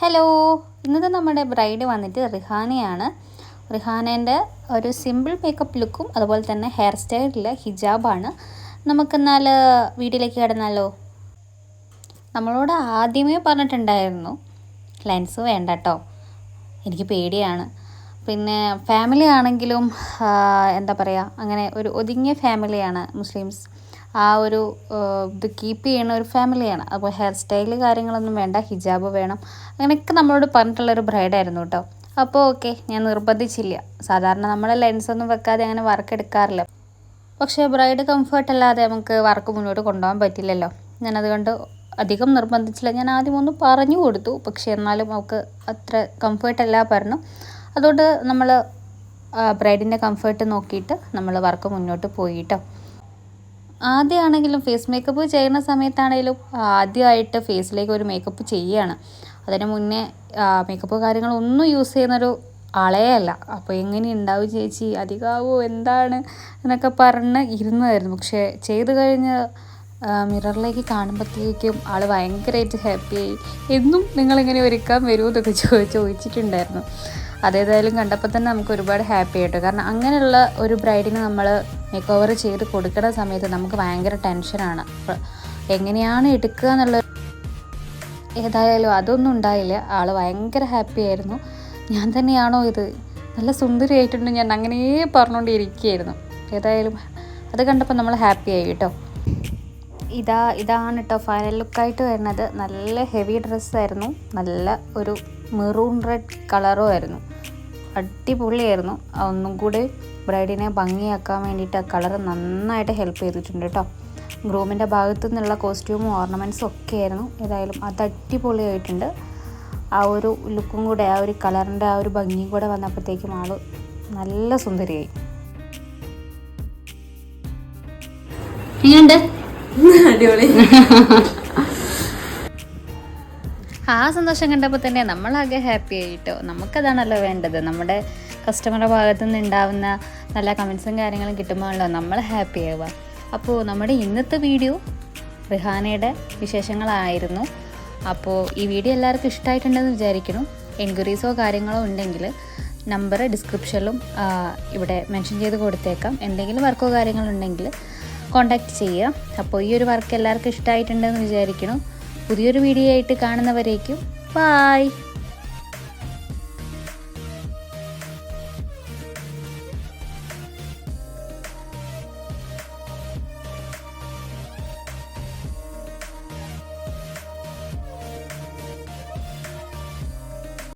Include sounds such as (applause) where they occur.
Hello ഇന്നത്തെ നമ്മുടെ bride വന്നിട്ട് റിഹാനയാണ്. റിഹാനേന്റെ ഒരു സിമ്പിൾ മേക്കപ്പ് ലുക്കും അതുപോലെ തന്നെ ഹെയർ സ്റ്റൈലില്ല ഹിജാബാണ് നമുക്കെന്നാൽ വീട്ടിലേക്ക് കിടന്നാലോ? നമ്മളോട് ആദ്യമേ പറഞ്ഞിട്ടുണ്ടായിരുന്നു ലെൻസ് വേണ്ട കേട്ടോ എനിക്ക് പേടിയാണ്. പിന്നെ ഫാമിലി ആണെങ്കിലും എന്താ പറയുക അങ്ങനെ ഒരു ഒതുങ്ങിയ ഫാമിലിയാണ് മുസ്ലിംസ്. ആ ഒരു ഇത് കീപ്പ് ചെയ്യുന്ന ഒരു ഫാമിലിയാണ് അപ്പോൾ ഹെയർ സ്റ്റൈൽ കാര്യങ്ങളൊന്നും വേണ്ട ഹിജാബ് വേണം. അങ്ങനെയൊക്കെ നമ്മളോട് പറഞ്ഞിട്ടുള്ളൊരു ബ്രൈഡായിരുന്നു കേട്ടോ. അപ്പോൾ ഓക്കെ ഞാൻ നിർബന്ധിച്ചില്ല. സാധാരണ നമ്മൾ ലെൻസൊന്നും വെക്കാതെ അങ്ങനെ വർക്ക് എടുക്കാറില്ല. പക്ഷേ ബ്രൈഡ് കംഫർട്ട് അല്ലാതെ നമുക്ക് വർക്ക് മുന്നോട്ട് കൊണ്ടുപോകാൻ പറ്റില്ലല്ലോ. ഞാനതുകൊണ്ട് അധികം നിർബന്ധിച്ചില്ല. ഞാൻ ആദ്യം ഒന്ന് പറഞ്ഞു കൊടുത്തു. പക്ഷേ എന്നാലും അവൾക്ക് അത്ര അല്ല പറഞ്ഞു. അതുകൊണ്ട് നമ്മൾ ബ്രൈഡിന്റെ കംഫർട്ട് നോക്കിയിട്ട് നമ്മൾ വർക്ക് മുന്നോട്ട് പോയിട്ടോ ആദ്യമാണെങ്കിലും ഫേസ് മേക്കപ്പ് ചെയ്യുന്ന സമയത്താണെങ്കിലും ആദ്യമായിട്ട് ഫേസിലേക്ക് ഒരു മേക്കപ്പ് ചെയ്യുകയാണ് അതിന് മുന്നേ മേക്കപ്പ് കാര്യങ്ങളൊന്നും യൂസ് ചെയ്യുന്നൊരു ആളേ അല്ല. അപ്പോൾ എങ്ങനെ ഉണ്ടാവും ചേച്ചി? അധികമാവോ എന്താണ്? എന്നൊക്കെ പറഞ്ഞ് ഇരുന്നതായിരുന്നു പക്ഷേ ചെയ്ത് കഴിഞ്ഞ് മിററിലേക്ക് കാണുമ്പോഴത്തേക്കും ആൾ ഭയങ്കരമായിട്ട് ഹാപ്പിയായി എന്നും നിങ്ങളിങ്ങനെ ഒരുക്കാൻ വരുമോ എന്നൊക്കെ ചോ ചോദിച്ചിട്ടുണ്ടായിരുന്നു. അതേതായാലും കണ്ടപ്പോൾ തന്നെ നമുക്ക് ഒരുപാട് ഹാപ്പി ആയിട്ടോ. കാരണം അങ്ങനെയുള്ള ഒരു ബ്രൈഡിന് നമ്മൾ മേക്ക് ഓവർ ചെയ്ത് കൊടുക്കുന്ന സമയത്ത് നമുക്ക് ഭയങ്കര ടെൻഷനാണ് എങ്ങനെയാണ് എടുക്കുക എന്നുള്ള ഏതായാലും അതൊന്നും ഉണ്ടായില്ല. ആൾ ഭയങ്കര ഹാപ്പി ആയിരുന്നു. ഞാൻ തന്നെയാണോ ഇത്? നല്ല സുന്ദരിയായിട്ടുണ്ട് ഞാൻ അങ്ങനെ പറഞ്ഞുകൊണ്ടിരിക്കുകയായിരുന്നു ഏതായാലും അത് കണ്ടപ്പോൾ നമ്മൾ ഹാപ്പി ആയി കേട്ടോ. ഇതാ ഇതാണ് കേട്ടോ ഫൈനൽ ലുക്കായിട്ട് വരുന്നത്. നല്ല ഹെവി ഡ്രസ്സായിരുന്നു നല്ല ഒരു മെറൂൺ റെഡ് കളറും ആയിരുന്നു. അടിപൊളിയായിരുന്നു. ഒന്നും കൂടി ബ്രൈഡിനെ ഭംഗിയാക്കാൻ വേണ്ടിയിട്ട് ആ കളർ നന്നായിട്ട് ഹെൽപ്പ് ചെയ്തിട്ടുണ്ട് കേട്ടോ ഗ്രൂമിന്റെ ഭാഗത്തു നിന്നുള്ള കോസ്റ്റ്യൂമും ഓർണമെന്റ്സും ഒക്കെ ആയിരുന്നു. ഏതായാലും അത് അടിപൊളിയായിട്ടുണ്ട്. ആ ഒരു ലുക്കും കൂടെ ആ ഒരു കളറിന്റെ ആ ഒരു ഭംഗിയും കൂടെ വന്നപ്പോഴത്തേക്കും ആൾ നല്ല സുന്ദരിയായി. എങ്ങനെയുണ്ട്? (laughs) അടിപൊളി. ആ സന്തോഷം കണ്ടപ്പോൾ തന്നെ നമ്മളാകെ ഹാപ്പി ആയിട്ടോ. നമുക്കതാണല്ലോ വേണ്ടത്. നമ്മുടെ കസ്റ്റമറുടെ ഭാഗത്തു നിന്ന് ഉണ്ടാവുന്ന നല്ല കമൻസും കാര്യങ്ങളും കിട്ടുമ്പോഴല്ലോ നമ്മൾ ഹാപ്പി ആവുക. അപ്പോൾ നമ്മുടെ ഇന്നത്തെ വീഡിയോ റിഹാനയുടെ വിശേഷങ്ങളായിരുന്നു. അപ്പോൾ ഈ വീഡിയോ എല്ലാവർക്കും ഇഷ്ടമായിട്ടുണ്ടെന്ന് വിചാരിക്കുന്നു. എൻക്വയറീസോ കാര്യങ്ങളോ ഉണ്ടെങ്കിൽ നമ്പർ ഡിസ്ക്രിപ്ഷനിലും ഇവിടെ മെൻഷൻ ചെയ്ത് കൊടുത്തേക്കാം. എന്തെങ്കിലും വർക്കോ കാര്യങ്ങളോ കോണ്ടാക്ട് ചെയ്യുക. അപ്പോൾ ഈ ഒരു വർക്ക് എല്ലാവർക്കും ഇഷ്ടമായിട്ടുണ്ടെന്ന് വിചാരിക്കണം പുതിയൊരു വീഡിയോ ആയിട്ട് കാണുന്നവരേക്കും ബായ്